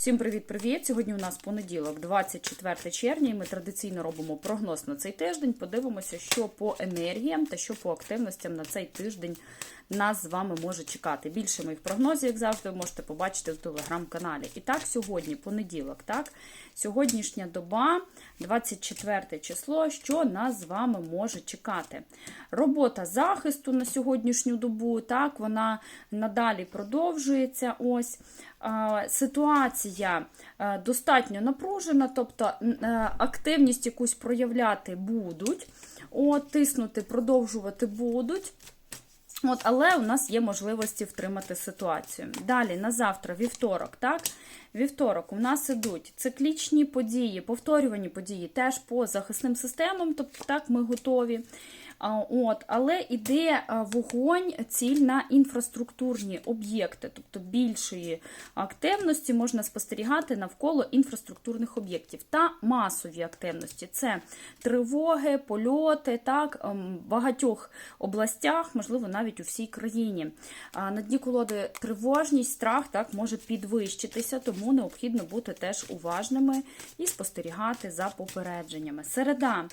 Всім привіт-привіт! Сьогодні у нас понеділок, 24 червня, і ми традиційно робимо прогноз на цей тиждень. Подивимося, що по енергіям та що по активностям на цей тиждень нас з вами може чекати. Більше моїх прогнозів, як завжди, ви можете побачити в телеграм-каналі. І так, сьогодні, понеділок, так, сьогоднішня доба, 24 число, що нас з вами може чекати. Робота захисту на сьогоднішню добу, так, вона надалі продовжується. Ось. Ситуація е, достатньо напружена, тобто е, активність якусь проявляти будуть, от, тиснути, продовжувати будуть. От, Але у нас є можливості втримати ситуацію. Далі, на завтра, вівторок, так? Вівторок у нас ідуть циклічні події, повторювані події теж по захисним системам, тобто так, ми готові. От, Але йде а, вогонь, ціль на інфраструктурні об'єкти, тобто більшої активності можна спостерігати навколо інфраструктурних об'єктів та масові активності. Це тривоги, польоти, так, ем, в багатьох областях, можливо, навіть у всій країні. На дні колоди тривожність, страх так, може підвищитися, тому необхідно бути теж уважними і спостерігати за попередженнями. Середа.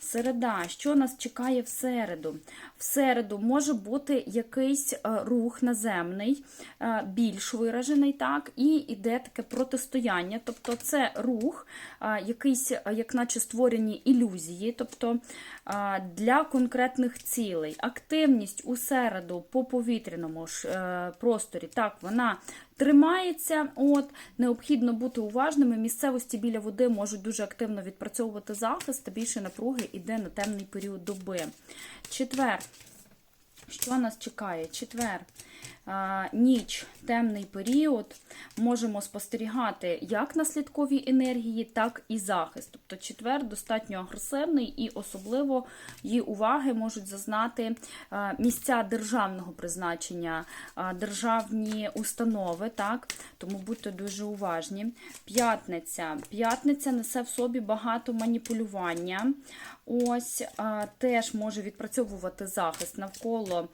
Середа, що нас чекає в середу? В середу може бути якийсь е, рух наземний, е, більш виражений, так, і йде таке протистояння. Тобто це рух, е, якийсь, як наче створені ілюзії, тобто для конкретних цілей. Активність у середу по повітряному ж просторі, так, вона тримається. От, Необхідно бути уважними. Місцевості біля води можуть дуже активно відпрацьовувати захист, та більше напруги йде на темний період доби. Четвер. Що нас чекає? Четвер. Ніч, темний період. Можемо спостерігати як наслідкові енергії, так і захист. Тобто четвер достатньо агресивний і особливо її уваги можуть зазнати місця державного призначення, державні установи. так? Тому будьте дуже уважні. П'ятниця. П'ятниця несе в собі багато маніпулювання. Ось теж може відпрацьовувати захист навколо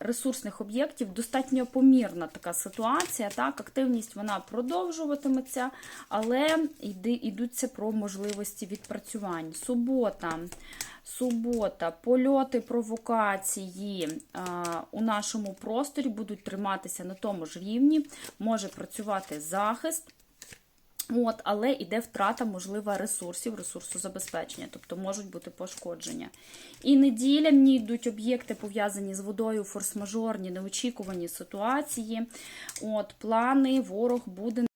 ресурсних об'єктів. Достатньо помірна така ситуація. Так, активність вона продовжуватиметься, але йдуться про можливості відпрацювань. Субота. Субота, польоти, провокації а, у нашому просторі будуть триматися на тому ж рівні, може працювати захист. От, але йде втрата, можлива, ресурсів, ресурсозабезпечення, тобто можуть бути пошкодження. І неділя мені йдуть об'єкти, пов'язані з водою, форс-мажорні, неочікувані ситуації. От, Плани, ворог буде.